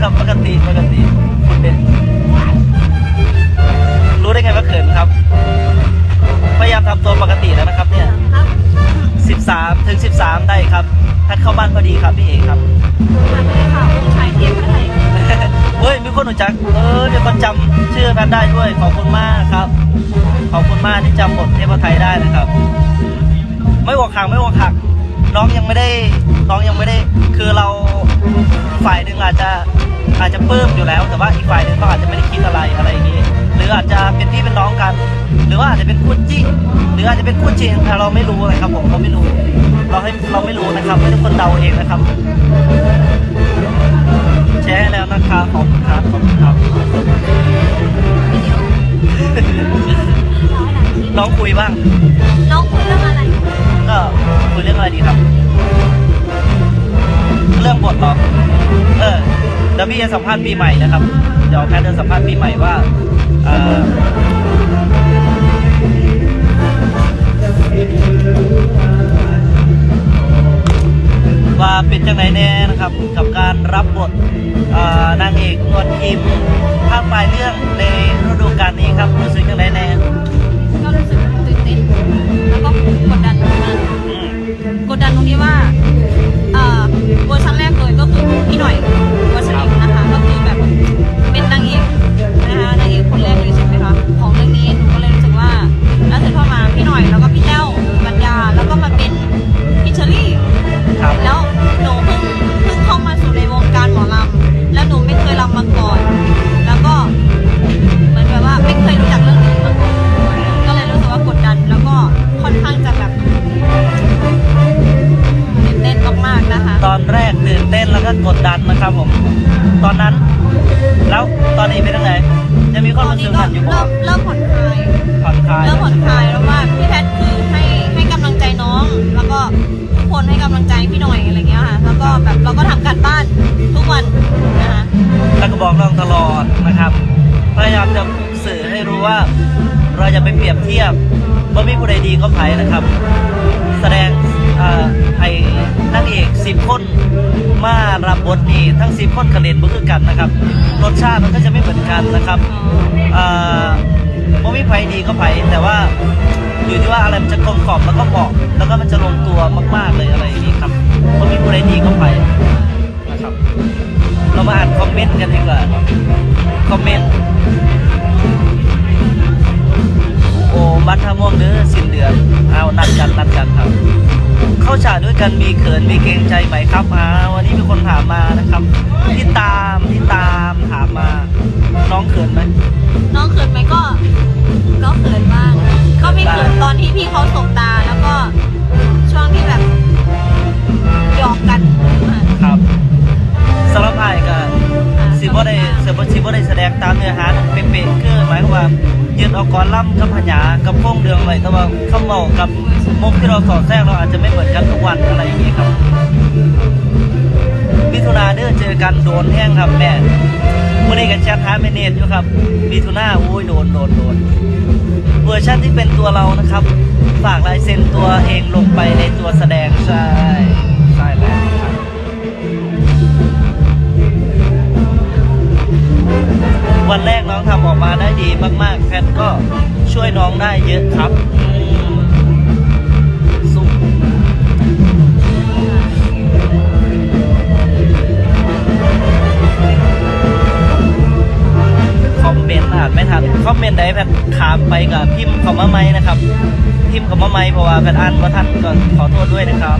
ครับปกติปกติคุณเด่นรู้ได้ไงว่าเขินครับ พยายามทำตัวปกติแล้วนะครับ เนี่ยครับ13ถึง13 ได้ครับถ้าเข้าบ้านพอดีครับพี่เอกครับทำให้ข่าวผู้ชายเทียมอะไรเฮ้ยมีคนรู้จัก เออมีคนจำชื่อนั้นได้ด้วย ขอบคุณมากครับ ขอบคุณมากที่จำบทเทพไทยได้นะครับ ไม่อกหักไม่อกหักน้องยังไม่ได้น้องยังไม่ได้ คือเราฝ่ายหนึ่งอาจจะ อาจจะปลื้มอยู่แล้ว แต่ว่าอีกฝ่ายหนึ่งเขาอาจจะไม่ได้คิดอะไรอะไรอย่างนี้ หรืออาจจะเป็นพี่เป็นน้องกัน หรือว่าอาจจะเป็นคู่จิ้นหรืออาจจะเป็นคู่จริงแต่เราไม่รู้นะครับผมเราไม่รู้ เราให้เราไม่รู้นะครับให้ทุกคนเดาเองนะครับแชร์ให้แล้วนะครับขอบคุณครับขอบคุณครับน้องคุยบ้างน้องคุยเรื่องอะไรก็คุยเรื่องอะไรดีครับ เรื่องบทเหรอเออเดี๋ยวพี่จะสัมภาษณ์ปีใหม่นะครับ เดี๋ยวแพทย์จะสัมภาษณ์ปีใหม่ว่าเอ่อว่าเป็นจังไหนแน่นะครับ กับการรับบทเอ่อนางเอกนวลพิมพ์ภาคปลายเรื่องในฤดูกาลนี้ครับรู้สึกจังไหนแน่ก็รู้สึกตื่นเต้นแล้วก็กดดันมากอืมกดดันตรงที่ว่า แล้วก็กดดันนะครับผม ตอนนั้น แล้วตอนนี้เป็นยังไงยังมีความตอนรู้สึนี้กก็หันอยู่บ่เริ่มเริ่มผ่อนคลายผ่อนคลายเริ่มผ่อนคลายแล้วว่าพี่แพทย์คือให้ให้กำลังใจน้อง แล้วก็ทุกคนให้กำลังใจพี่หน่อยอะไรเงี้ยค่ะ แล้วก็แบบเราก็ทำการบ้านทุกวันนะคะแล้วก็บอกน้องตลอดนะครับพยายามจะสื่อให้รู้ว่า เราจะไปเปรียบเทียบว่ามีผู้ใดดีก็ไผ่นะครับ แสดงเอ่อไอ้นางเอกสิบคน มารับบทนี้ทั้งสิบคนคะแนนบุคือกันนะครับ รสชาติมันก็จะไม่เหมือนกันนะครับเอ่อว่ามีไผ่ดีก็ไผ่แต่ว่าอยู่ที่ว่าอะไรมันจะกลมกล่อมแล้วก็เหมาะแล้วก็มันจะลงตัวมาก ๆเลยอะไรอย่างนี้ครับว่ามีผู้ใดดีก็ไผ่นะครับ เรามาอ่านคอมเมนต์กันดีกว่าคอมเมนต์โอ้บัตรทาม่วงเด้อสิ้นเดือนเอานัดกันนัดกันครับ เข้าฉากด้วยกันมีเขินมีเกรงใจไหมครับอ่าวันนี้มีคนถามมานะครับที่ตามที่ตามถามมา น้องเขินไหมน้องเขินไหมก็ ก็เขินบ้างก็ไม่เขินตอนที่พี่เขาสบตาแล้วก็ช่วงที่แบบหยอกกันอะครับสำหรับไอ้ายก็สิ บ่ได้เสือบ่สิบ่ได้แสดงตามเนื้อหาเป๊ะๆคือหมายความว่ายืนเอากรล่ำกับพญากับโค้งเดืองไว้แต่ว่าคำเมากับมุกที่เราสอดแทรกเราอาจจะไม่เหมือนกันทุกวันอะไรอย่างนี้ครับมิถุนาเด้อเจอกันโดนแห้งครับแม่มื่อนี้กันแชทหาเมเนตอยู่ครับมิถุนาโอ้ยโดนโดนโดนเวอร์ชันที่เป็นตัวเรานะครับ ฝากลายเซ็นตัวเองลงไปในตัวแสดงใช่ วันแรกน้องทำออกมาได้ดีมาก ๆ แพทก็ช่วยน้องได้เยอะครับคอมเมนต์อ่านไม่ทันคอมเมนต์ใดแพทขามไปกับพิมพ์คำว่าไม่นะครับ พิมพ์คำว่าไม่เพราะว่าแพทอ่านว่าท่านก็ขอโทษด้วยนะครับ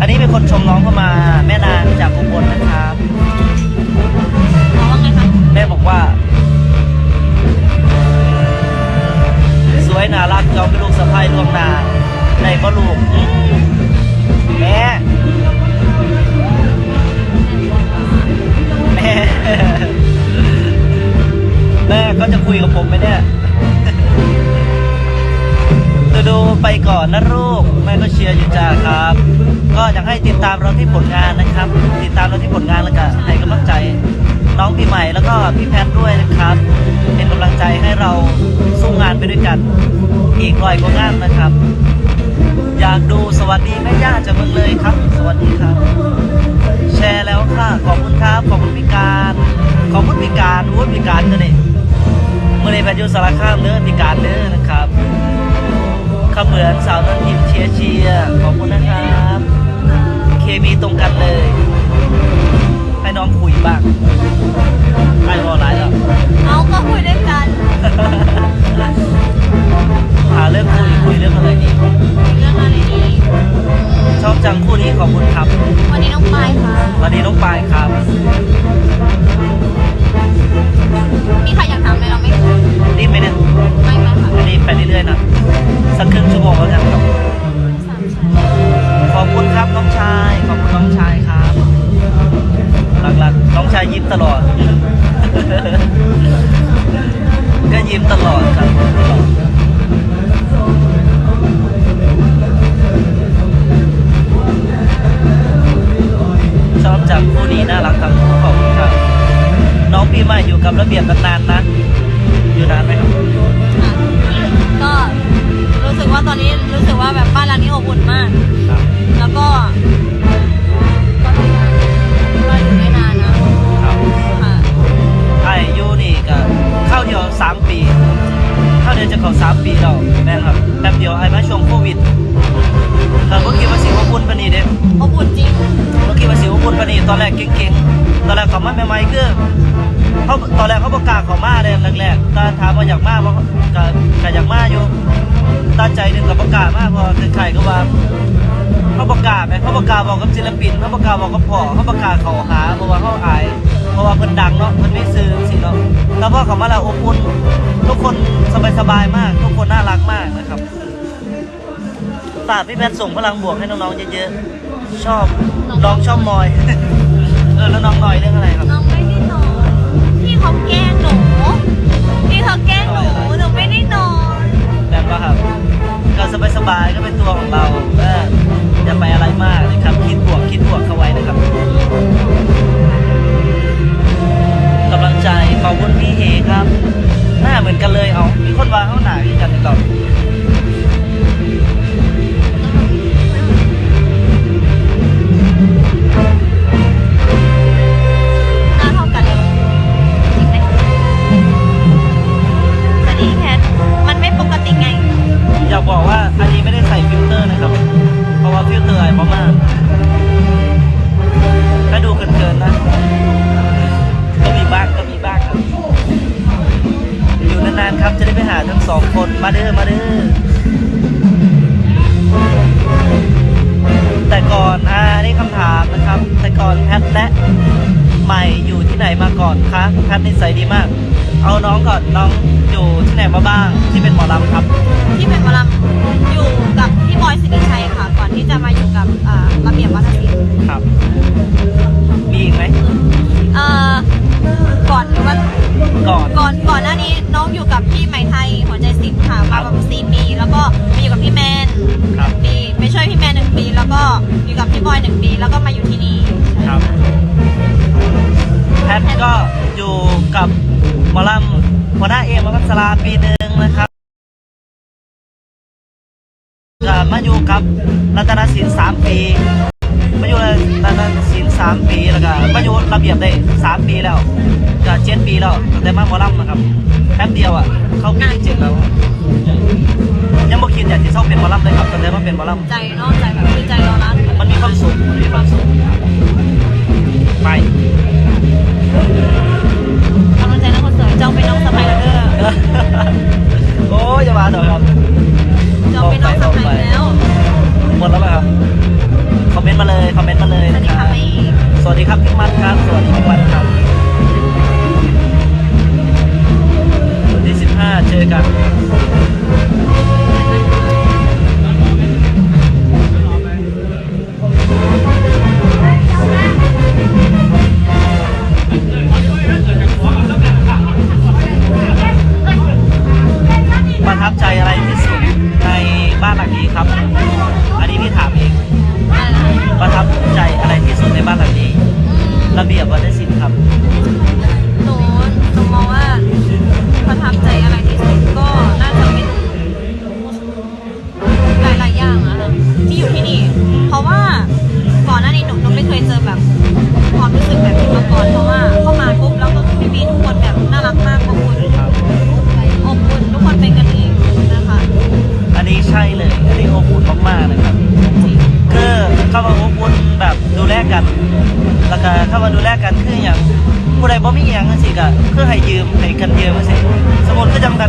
อันนี้เป็นคนชมน้องเข้ามาแม่นางจากอุบลนะครับ บอกว่า สวยน่ารักยอมเป็นลูกสะพ้ายล่วงนาในก็ลูกแม่แม่แม่ก็จะคุยกับผมไหมเนี่ยดูดูไปก่อนนะลูกแม่ก็เชียร์อยู่จ้าครับ ก็อยากให้ติดตามเราที่ผลงานนะครับ ติดตามเราที่ผลงานแล้วก็ให้กำลังใจ น้องปีใหม่แล้วก็พี่แพทด้วยนะครับ เป็นกำลังใจให้เราสู้งานไปด้วยกัน อีกร้อยกว่างานนะครับ อยากดูสวัสดีแม่ย่าจากเมืองเลยครับ สวัสดีครับ แชร์แล้วค่ะขอบคุณครับขอบคุณพี่การการตัวนี้เมื่อในแพทยุสารคามเด้อพิการเด้อนะครับขเหมือนสาวนันทิมเชียร์เชียร์ขอบคุณนะครับ เคมีตรงกันเลย ให้น้องคุยบ้างใครบอกหลายแล้วเอาก็คุยด้วยกันหาเรื่องคุยคุยเรื่องอะไรดี เรื่องอะไรดี ชอบจังคู่นี้ขอบคุณครับ วันนี้น้องปายค่ะ วันนี้น้องปายครับ กับระเบียบนานๆนะ อยู่นานไหมครับค่ะก็รู้สึกว่าตอนนี้รู้สึกว่าแบบบ้านหลังนี้อบอุ่นมาก ครับ แล้วก็ก็ก็อยู่ได้นานนะครับค่ะไอ้ยูนี่ก็เข้าเดียวสามปี เข้าเดียวจะเข้าสามปีแล้วแม่นครับแป๊บเดียวไอ้มาช่วงโควิดแต่เมื่อกี้มาสิว่าปุ่นปานนีเด้อบอุ่นจริง เมื่อกี้มาสิว่าปุ่นปานนีตอนแรกเก่งๆ ตอนแรกเขามาใหม่ๆคือเขาตอนแร กเขาประกล้าศเขามาเลยแรกๆต่ถามว่าอยากมาบ่ก็ก็อยากมาอยู่ตาใจหนึ่งกับประกาศมาเพอคือใครก็ว่าเขาประกาศไหมเขาประกาศบอกกับศิลปินเขาประกาศบอกกับพ่อเขาประกาศเขาหาเพราะว่าเขาอาย เพราะว่าเพิ่นดังเนาะเพิ่นไม่ซื้อสิเนาะแล้วพอเขามาแล้วอบอุ่นทุกคนสบายๆมาก ทุกคนน่ารักมากนะครับฝากพี่แพทส่งพลังบวกให้น้องๆเยอะๆชอบน้องชอบมอยเออแล้วน้องหน่อยเรื่องอะไรครับ ดีมาก เอาน้องก่อนน้องอยู่ที่ไหนมาบ้างที่เป็นหมอลำครับที่เป็นหมอลำอยู่กับพี่บอยสิริชัยค่ะ ก่อนที่จะมาอยู่กับอ่าระเบียบวัฒนศิลป์ครับ มีอีกไหมเอ่อก่อนหรือว่าก่อนก่อนก่อนหน้านี้น้องอยู่กับพี่ไหมไทยหัวใจสิบค่ะมาประมาณสี่ปีแล้วก็มาอยู่กับพี่แมนครับปีไปช่วยพี่แมนหนึ่งปี แล้วก็อยู่กับพี่บอยหนึ่งปี แล้วก็มาอยู่ที่นี่ครับ แพทก็อยู่กับหมอลำหัวหน้าเอมวัชราปีหนึ่งนะครับก็มาอยู่กับรัตนศิลป์สามปีมาอยู่รัตนศิลป์สามปีแล้วก็มาอยู่ระเบียบได้สามปีแล้วก็เจ็ดปีแล้วตั้งแต่มาหมอลำนะครับแป๊บเดียวอะเข้าปีที่เจ็ดแล้วยังบ่คิดอยากจะเข้าเป็นหมอลำเลยครับตั้งแต่มาเป็นหมอลำใจเนอกใจแบบคือใจเรารักมันมีความสุขมันมีความสุขไป ก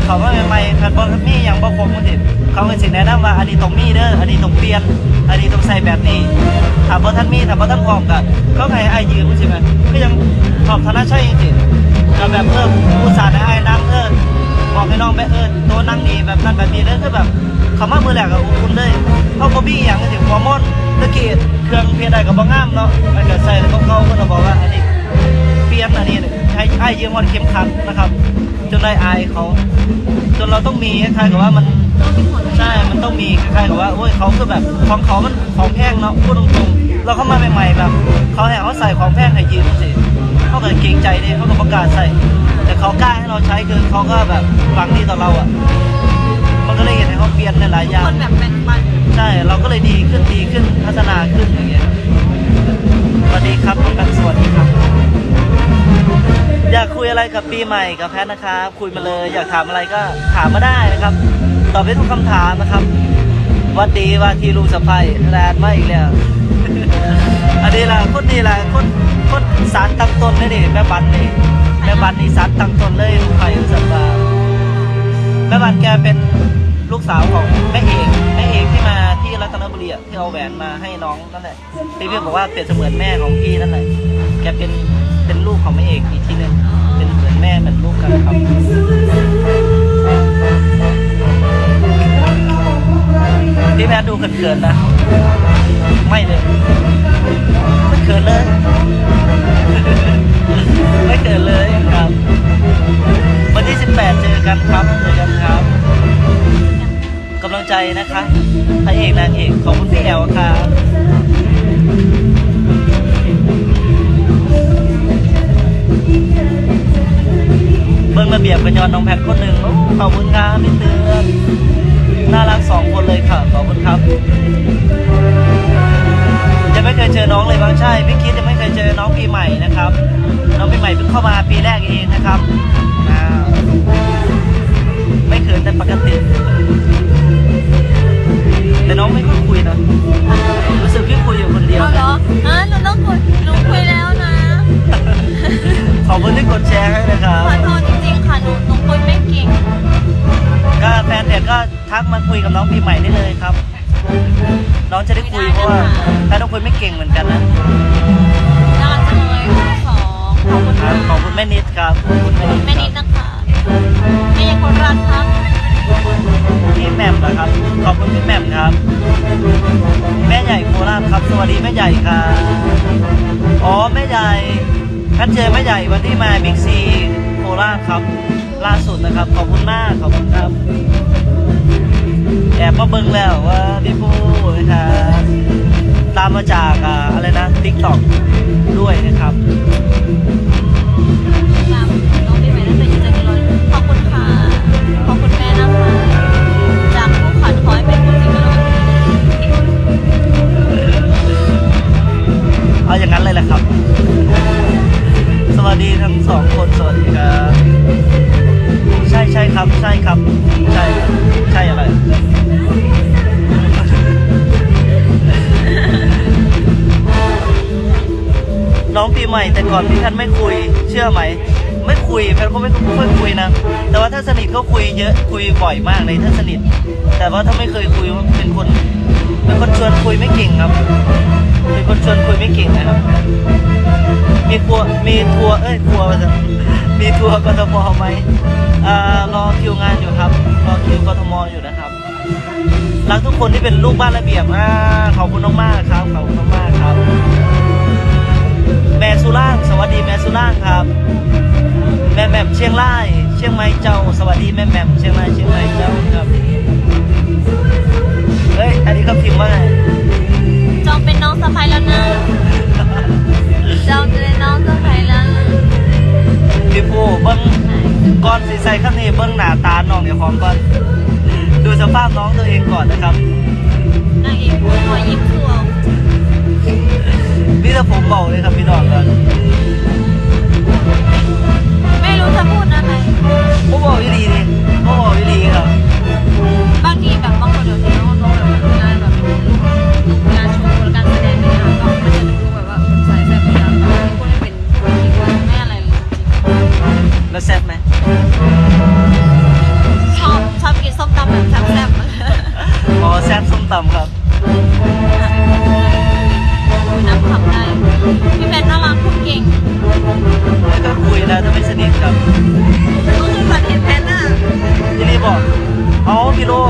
เขาว่าใหม่ๆคันบ่มีอย่างบ่คงมันสิเขาก็สิแนะนำว่าอันนี้ต้องมีเด้ออันนี้ต้องเปลี่ยน อันนี้ต้องใส่แบบนี้ถ้าบ่ท่านมีถ้าบ่ท่านพร้อมก็เขาก็ให้อ้ายยืมจังซี่แม่คือยังขอบธนาชัยจังซี่ก็แบบเอออุตสาห์ให้อ้ายนั่งเออบอกให้น้องไปเออตัวนั่งนี่แบบนั้นแบบนี้เด้อคือแบบเขามามือแรกก็อบอุ่นเลยเพราะบ่มีหยังจังซี่ฮอร์โมนตะกี้เครื่องเพศใดก็บ่งามเนาะมันก็ใส่แล้วก็เขาก็บอกว่าอันนี้เปลี่ยนอันนี้ ให้ไอ้ยืมวันเข็มขัดนะครับ จนได้อายเขาจนเราต้องมีคล้ายๆกับว่ามันต้องมีผลใช่มันต้องมีคล้ายๆกับว่าโอ้ยเขาคือแบบของเขามันของแพงเนาะพูดตรงๆเราเข้ามาใหม่ๆแบบเขาให้เขาใส่ของแพงให้ยืมสิเขาก็เกรงใจดิเขาก็ประกล้าศใส่ แต่เขากล้าให้เราใช้คือเขาก็แบบหวังดีต่อเราอะมันก็เลยเห็นให้เขาเปลี่ยนในหลายๆอย่างคนแบบแบ่งปันใช่เราก็เลยดีขึ้นดีขึ้นพัฒนาขึ้นอย่างเงี้ยสวัสดีครับทุกท่านสวัสดีครับ อยากคุยอะไรกับปีใหม่กับแพทนะครับ คุยมาเลย อยากถามอะไรก็ถามมาได้นะครับ ตอบได้ทุกคำถามนะครับวัดดีว่าที่ลูกสะใภ้แลนมาอีกแล้วอันนี้ละคนนี้ละคนคนสารตั้งต้นเลยดิแม่บันนี่แม่บันนี่สารตั้งต้นเลยลูกไผ่สัตว์ว่าแม่บันแกเป็นลูกสาวของแม่เอกแม่เอกที่มาที่รัตนบุรีที่เอาแหวนมาให้น้องนั่นแหละที่พี่บอกว่าเปรียบเสมือนแม่ของพี่นั่นแหละแกเป็น เป็นลูกของแม่เอกอีกทีหนึงเป็นเหมือนแม่เหมือนลูกกันครับพี่แพทย์ดูเขินๆนะ ไม่เลยไม่เขินเลยไม่เขินเลยครับ วันที่ 18 เจอกันครับเจอกันครับกำลังใจนะคะพระเอกนางเอกขอบคุณพี่แอลครั ระเบียบกันยอนน้องแพทคนหนึ่งขอบคุณครับพี่เตือนน่ารักสองคนเลยค่ะขอบคุณครับยังไม่เคยเจอน้องเลยบ้างใช่พี่คิดยังไม่เคยเจอน้องปีใหม่นะครับ น้องปีใหม่เพิ่งเข้ามาปีแรกเองนะครับอ่า ทักมาคุยกับน้องปีใหม่ได้เลยครับ น้องจะได้คุยเพราะว่าถ้าน้องคุยไม่เก่งเหมือนกันนะน่ารักจังเลยทั้งสองขอบคุณครัค่ะบขอบคุณแม่นิดครับขอบคุณแม่นิดแม่นิดนะคะแม่ยังคนรักครับพี่แหม่มนะครับ ขอบคุณพี่แหม่มครับ แม่ใหญ่โคราชครับ สวัสดีแม่ใหญ่ครับอ๋อแม่ใหญ่คัดเจอแม่ใหญ่วันที่มาบิ๊กซีโคราชครับ ล่าสุดนะครับ ขอบคุณมากขอบคุณครับ แอบมาเบิ่งแล้วว่าพี่ผู้นะครับตามมาจากอ่าอะไรนะทิกตอกด้วยนะครับ เชื่อไหม ไม่คุยแพทก็ไม่ค่อยคุยนะ แต่ว่าถ้าสนิทก็คุยเยอะคุยบ่อยมากเลยถ้าสนิท แต่ว่าถ้าไม่เคยคุยเป็นคนเป็นคนชวนคุยไม่เก่งครับ เป็นคนชวนคุยไม่เก่งนะครับ มีทัวมีทัวร์เอ้ยทัวร์ว่าจะมีทัวร์กทมไหมอ่ารอคิวงานอยู่ครับ รอคิวกทมอยู่นะครับ รักทุกคนที่เป็นลูกบ้านระเบียบอ่าขอบคุณมากๆครับ ขอบคุณมากๆครับ แม่สุร่าง สวัสดีแม่สุร่างครับ แม่แหม่มเชียงราย เชียงใหม่เจ้า สวัสดีแม่แหม่มเชียงรายเชียงใหม่เจ้าครับ เฮ้ย อันนี้เขาพิมพ์ว่าไงจองเป็นน้องสะพ้ายแล้วนะจองเป็นน้องสะพ้ายแล้วนะพี่ผู้เบิ้งก่อนสีใส่ข้างนี้เบิ้งหน้าตาน้องเดี๋ยวพร้อมก่อนดูสภาพน้องตัวเองก่อนนะครับนางเอกหัวยิ้มทั่ว พี่ถ้าผมบอกเลยครับพี่น้องครับไม่รู้จะพูดอะไรผมบอกวิธีดิผมบอกวิธีครับบ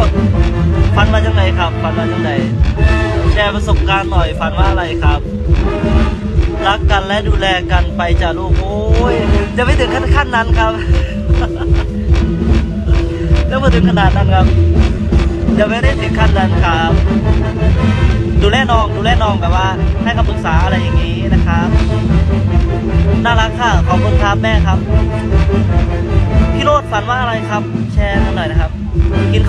พี่โรดฟันมาจังไหนครับฟันมาจังไหนแชร์ประสบการณ์หน่อยฟันว่าอะไรครับ รักกันและดูแลกันไปจ้าลูกโอ้ยจะไม่ถึงขั้นขั้นนั้นครับจะไม่ถึงขนาดนั้นครับจะไม่ได้ถึงขั้นนั้นครับ ดูแลน้องดูแลน้องแบบว่า ให้คำปรึกษาอะไรอย่างนี้นะครับน่ารักค่ะขอบคุณครับแม่ครับ พี่โรดฝันว่าอะไรครับ แชร์กันหน่อยนะครับกิน